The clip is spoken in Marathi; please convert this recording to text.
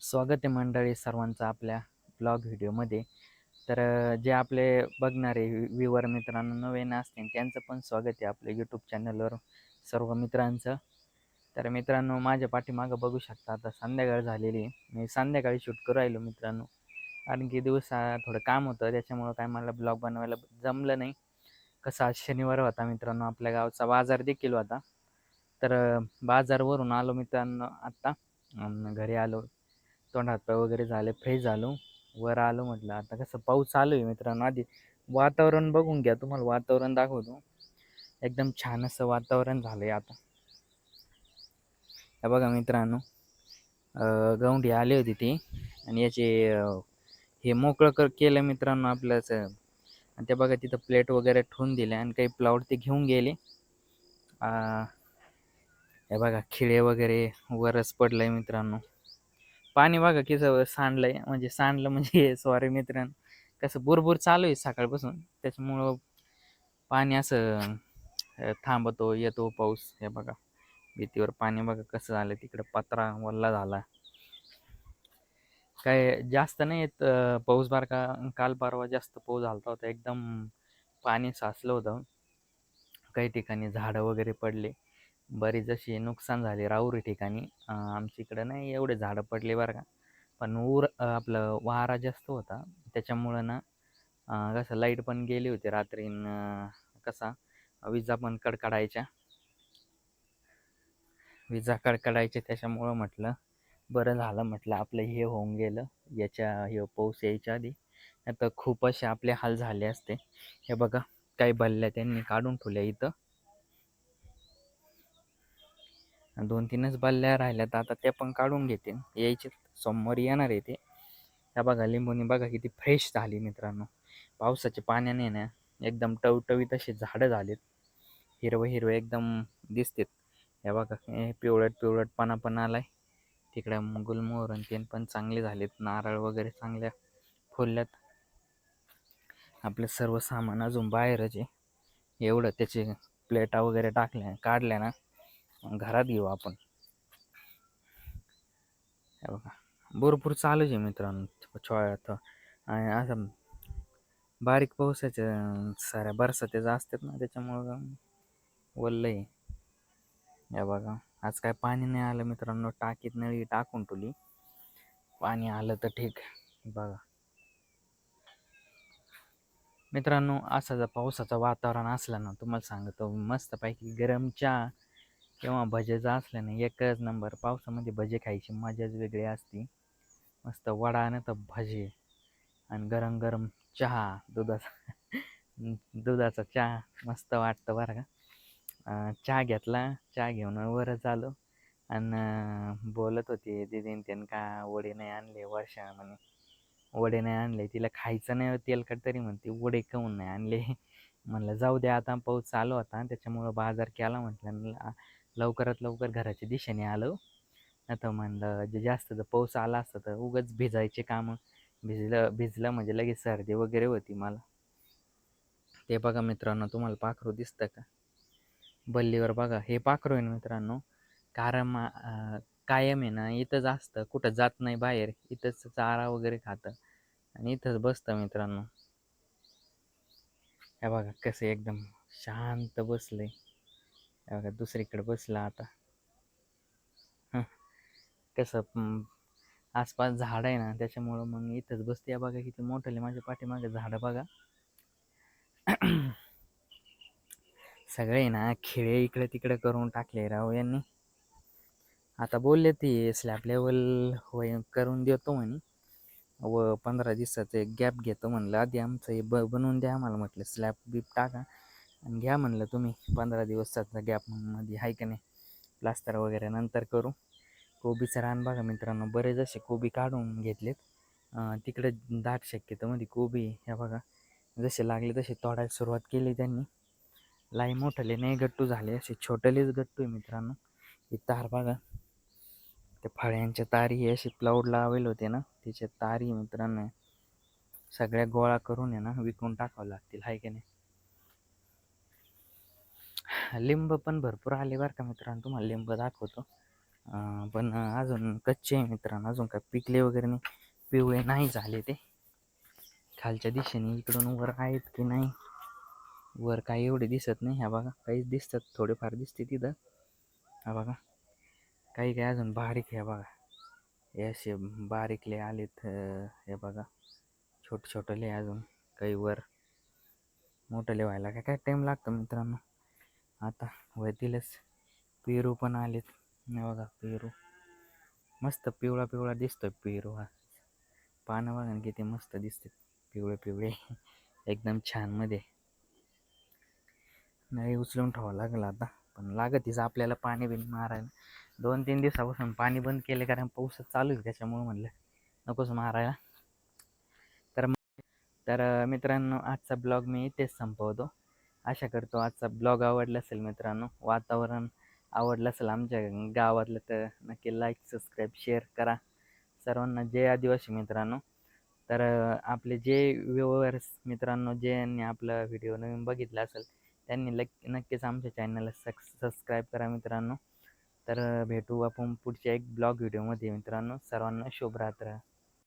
स्वागत आहे मंडळी सर्वांचं आपल्या ब्लॉग व्हिडिओमध्ये. तर जे आपले बघणारे व्ह्यूवर मित्रांनो नवीन असतील त्यांचं पण स्वागत आहे आपल्या यूट्यूब चॅनलवर सर्व मित्रांचं. तर मित्रांनो माझ्या पाठीमागं बघू शकता आता संध्याकाळ झालेली आहे. मी संध्याकाळी शूट करू राहिलो मित्रांनो. कारण की दिवसा थोडं काम होतं त्याच्यामुळं काय मला ब्लॉग बनवायला जमलं नाही. कसं आज शनिवार होता मित्रांनो आपल्या गावचा बाजार देखील होता. तर बाजारवरून आलो मित्रांनो आत्ता घरी आलो तोंड हातपाय वगैरे झाले फ्रेश झालो. वर आलो म्हटलं आता कसं पाऊस चालू आहे मित्रांनो. आधी वातावरण बघून घ्या तुम्हाला वातावरण दाखवतो. एकदम छान असं वातावरण झालं आहे आता. हे बघा मित्रांनो गवंडी आली होती ती. आणि याचे हे मोकळं कर केलं मित्रांनो आपल्याच. आणि ते बघा तिथं प्लेट वगैरे ठेवून दिले आणि काही प्लाउड ते घेऊन गेले. हे बघा खिळे वगैरे वरच पडलं आहे मित्रांनो. पाणी बघा कसं सांडलंय. म्हणजे सांडलं म्हणजे सॉरी मित्रांनो. कसं बुरबुर चालू आहे सकाळपासून. त्याच्यामुळं पाणी असं थांबतो येतो पाऊस. हे बघा. भीतीवर पाणी बघा कसं झालं तिकडं पत्रा वल्ला झाला. काय जास्त नाही येत पाऊस बार का काल परवा जास्त पाऊस झाला होता. एकदम पाणी साचलं होतं. काही ठिकाणी झाडं वगैरे पडले. बरीच अशी नुकसान झाली राहुरी ठिकाणी. आमच्या इकडं नाही एवढे झाडं पडले बरं का. पण ऊर आपलं वारा जास्त होता. त्याच्यामुळं ना कसं लाइट पण गेली होती रात्री कसा विजा पण कडकडायच्या. विजा कडकडायच्या त्याच्यामुळं म्हटलं बरं झालं म्हटलं आपलं हे होऊन गेलं. याच्या हे पाऊस यायच्या आधी. आता खूप असे आपले हाल झाले असते. हे बघा काही बल्ल्या त्यांनी काढून ठेवल्या इथं आणि दोन तीनच बल्ल्या राहिल्यात. आता त्या पण काढून घेते यायचे सोमवारी येणार आहे ते. त्या बघा लिंबूनी बघा किती फ्रेश झाली मित्रांनो. पावसाच्या पाण्याने ना एकदम टवटवीत असे झाडं झालेत. हिरवं हिरवं एकदम दिसतेत. या बघा हे पिवळट पिवळट पाना पण आलाय. तिकडे गुलमोहर आणि तेन पण चांगले झालेत. नारळ वगैरे चांगल्या फुलल्यात. आपलं सर्व सामान अजून बाहेरच आहे. एवढं त्याचे प्लेटा वगैरे टाकल्या काढल्या ना. घरात घेऊ आपण. हे बघा भरपूर चालू आहे मित्रांनो छोळ्यात आणि असं बारीक पावसाच्या साऱ्या बरसात्या असतात ना त्याच्यामुळं वल्लं आहे या बघा आज काय पाणी नाही आलं मित्रांनो टाकीत नळी टाकून तुली पाणी आलं तर ठीक. बघा. मित्रांनो असा जर पावसाचं वातावरण असलं ना तुम्हाला सांगतो मस्तपैकी गरम चहा किंवा भजेचा असलं एकच नंबर पावसामध्ये भजे खायची मजाच वेगळी असते. मस्त वडा ना तर भजे आणि गरम गरम चहा दुधाचा दुधाचा चहा मस्त वाटतं बरं का. चहा घेतला चहा घेऊन वरच आलो आणि बोलत होती दिदीन त्यानं का वडे नाही आणले वर्षा? म्हणे. वडे नाही आणले तिला खायचं नाही तेलकट तरी म्हणते वडे काऊन नाही आणले? म्हणलं जाऊ द्या आता पाऊस चालू होता त्याच्यामुळं बाजार केला म्हटलं लवकरात लवकर घराच्या दिशेने आलो. आता म्हणलं जे जास्त तर पाऊस आला असता तर उगाच भिजायचे कामं. भिजलं भिजलं म्हणजे लगेच सर्दी वगैरे होती मला. ते बघा मित्रांनो तुम्हाला पाखरू दिसतं का? बल्लीवर बघा हे पाखरू आहे ना मित्रांनो कारण कायम आहे ना इथंच असतं. कुठं जात नाही बाहेर इथंच चारा वगैरे खातं आणि इथंच बसतं मित्रांनो. हे बघा कसं एकदम शांत बसलंय. बघा दुसरीकडे बसला आता. कसं आसपास झाड आहे ना त्याच्यामुळं मग इथंच बसते. बघा किती मोठं माझ्या पाठीमागे झाडं बघा. सगळे ना खेळे इकडे तिकडे करून टाकले राव यांनी. आता बोलले ती स्लॅब लेवल होय करून देतो म्हणे. व पंधरा दिवसाचं एक गॅप घेतो म्हणलं. आधी आमचं हे ब बनवून द्या आम्हाला म्हटलं स्लॅब बीप टाका. आणि घ्या म्हणलं तुम्ही पंधरा दिवसाचा गॅपमध्ये आहे का नाही? प्लास्टर वगैरे नंतर करू. कोबीचं रान बघा मित्रांनो बरेच असे कोबी काढून घेतलेत. तिकडे दाट शक्यतो मध्ये कोबी ह्या बघा जसे लागले तसे तोडायला सुरुवात केली त्यांनी. लाई मोठले नाही गट्टू झाले असे छोटलेच गट्टू आहे मित्रांनो. ही तार बघा ते फळ्यांच्या तारी हे असे प्लाऊड लावेल होते ना त्याच्या तारी मित्रांनो सगळ्या गोळा करून आहे ना विकून टाकावं लागतील हाय की नाही? लिंब पण भरपूर आले बरं का मित्रांनो तुम्हाला लिंब दाखवतो. पण अजून कच्चे आहे मित्रांनो अजून काय पिकले वगैरे नाही पिवळे नाही झाले ते. खालच्या दिशेने इकडून वर आहेत की नाही वर काही एवढे दिसत नाही. ह्या बघा काहीच दिसतात थोडेफार दिसते तिथं. हा बघा काही काही अजून बारीक आहे बघा. हे असे बारीकले आलेत हे बघा. छोटे छोटले अजून काही वर. मोठं व्हायला काय काय टाईम लागतो मित्रांनो? आता होतीलच पेरू पण आलेत. नाही बघा पेरू. मस्त पिवळा पिवळा दिसतोय पेरू हा. पानं बघा ना किती मस्त दिसते पिवळे पिवळे. एकदम छानमध्ये. नाही उचलून ठेवावं लागला आता. पण लागतीच आपल्याला पाणी बिन मारायला. दोन तीन दिवसापासून पाणी बंद केले कारण पाऊस चालू आहे त्याच्यामुळे म्हणलं. नकोच मारायला. तर तर मित्रांनो आजचा ब्लॉग मी इथेच संपवतो. आशा करतो आजचा ब्लॉग आवडला असेल मित्रांनो. वातावरण आवडलं असेल आमच्या गावातलं तर नक्की लाईक सबस्क्राईब शेअर करा. सर्वांना जय आदिवासी मित्रांनो. तर आपले जे व्ह्युअर्स मित्रांनो ज्यांनी आपला व्हिडिओ नवीन बघितला असेल त्यांनी लक नक्कीच आमच्या चॅनलला सक् सबस्क्राईब करा मित्रांनो. तर भेटू आपण पुढच्या एक ब्लॉग व्हिडिओमध्ये मित्रांनो. सर्वांना शुभरात्र.